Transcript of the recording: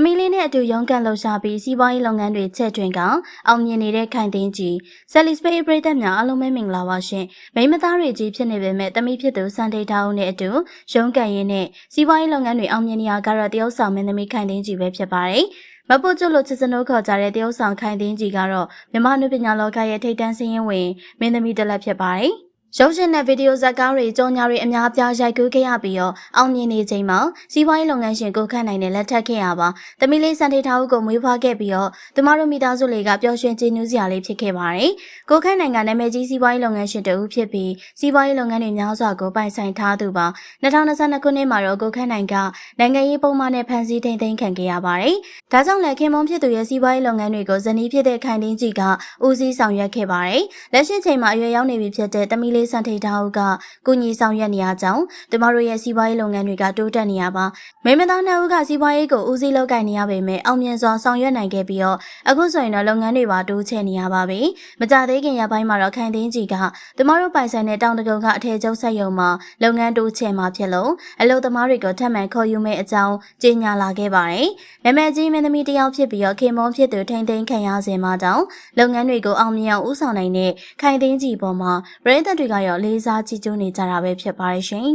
သမီးလေးနဲ့အတူရုန်းကန်လှုပ်ရှားပြီးစီးပွားရေးလုပ်ငန်းတွေချက်တွင်ကအောင်မြင်နေတဲ့ခိုင်သိန်းကြီးဆယ်လီစပိတ်ပရိသတ်များအားလုံးပဲမင်္ဂလာပါရှင်မိန်းမသားတွေကြီးဖြစ်နေပေမဲ့သမီးဖြစ်သူစန်ဒေတာဦးနဲ့အတူရုန်းကန်ရင်းနဲ့စီးပွားရေးလုပ်ငန်းတွေအောင်မြင်နေရကတော့တရုတ်ဆောင်မင်းသမီးခိုင်သိန်းကြီးပဲဖြစ်ပါတယ်မပုတ်ကျွတ်လို့ချစ်စနိုးခေါ်ကြတဲ့တရုတ်ဆောင်ခိုင်သိန်းကြီးကတော့မြန်မာနုပညာလောကရဲ့ထိပ်တန်းစင်းရင်ဝင်မင်းသမီးတစ်လက်ဖြစ်ပါတယ် ရုပ်ရှင်နဲ့ဗီဒီယိုဇာတ်ကားတွေကြော်ညာတွေအများအပြားရိုက်ကူးခဲ့ရပြီးတော့အောင်မြင်နေချိန်မှာစီးပွားရေးလုပ်ငန်းရှင်ကိုခန့်နိုင်တဲ့လက်ထပ်ခဲ့ရပါ။သမီးလေးစံထေထားဦးကိုမွေးဖွားခဲ့ပြီးတော့သူမတို့မိသားစုလေးကပျော်ရွှင်ကြည်နူးစရာလေးဖြစ်ခဲ့ပါတယ်။ကိုခန့်နိုင်ကနာမည်ကြီးစီးပွားရေးလုပ်ငန်းရှင်တဦးဖြစ်ပြီးစီးပွားရေးလုပ်ငန်းတွေများစွာကိုပိုင်ဆိုင်ထားသူပါ။2022ခုနှစ်မှာတော့ကိုခန့်နိုင်ကနိုင်ငံရေးပုံမှန်နဲ့ဖန်ဆီးထိန်သိမ်းခံခဲ့ရပါတယ်။ဒါကြောင့်လည်းခင်မုံဖြစ်သူရဲ့စီးပွားရေးလုပ်ငန်းတွေကိုဇနီးဖြစ်တဲ့ခိုင်တင်းကြီးကဦးစီးဆောင်ရွက်ခဲ့ပါတယ်။လက်ရှိချိန်မှာအရွယ်ရောက်နေပြီဖြစ်တဲ့သမီးလေးစံထေထားဦးကကုညီဆောင်ရွက်နေရကြောင်းသူမတို့ရဲ့စီးပွားရေးလုပ်ငန်းတွေကတိုးတက်နေရပါမိမသားနှစ်ဦးကစီးပွားရေးကိုဦးစီးလုပ်ကိုင်နေရပေမဲ့အောင်မြင်စွာဆောင်ရွက်နိုင်ခဲ့ပြီးတော့အခုဆိုရင်တော့လုပ်ငန်းတွေပါတိုးချဲ့နေရပါပြီမကြသေးခင်ရပိုင်းမှာတော့ခိုင်သိန်းကြီးကသူမတို့ပိုင်ဆိုင်တဲ့တောင်တကုံကအထည်ချုပ်ဆက်ရုံမှာလုပ်ငန်းတိုးချဲ့မှာဖြစ်လို့အလုပ်သမားတွေကိုထပ်မံခေါ်ယူမဲ့အကြောင်းကြေညာလာခဲ့ပါတယ်နာမည်ကြီးမင်းသမီးတစ်ယောက်ဖြစ်ပြီးတော့ခင်မုန်းဖြစ်သူထိန်သိမ်းခံရစဉ်မှာတောင်လုပ်ငန်းတွေကိုအောင်မြင်အောင်ဦးဆောင်နိုင်တဲ့ခိုင်သိန်းကြီးပေါ်မှာပြည်သက်တွေကရောလေးစားကြည့်ကျူးနေကြတာပဲဖြစ်ပါတယ်ရှင်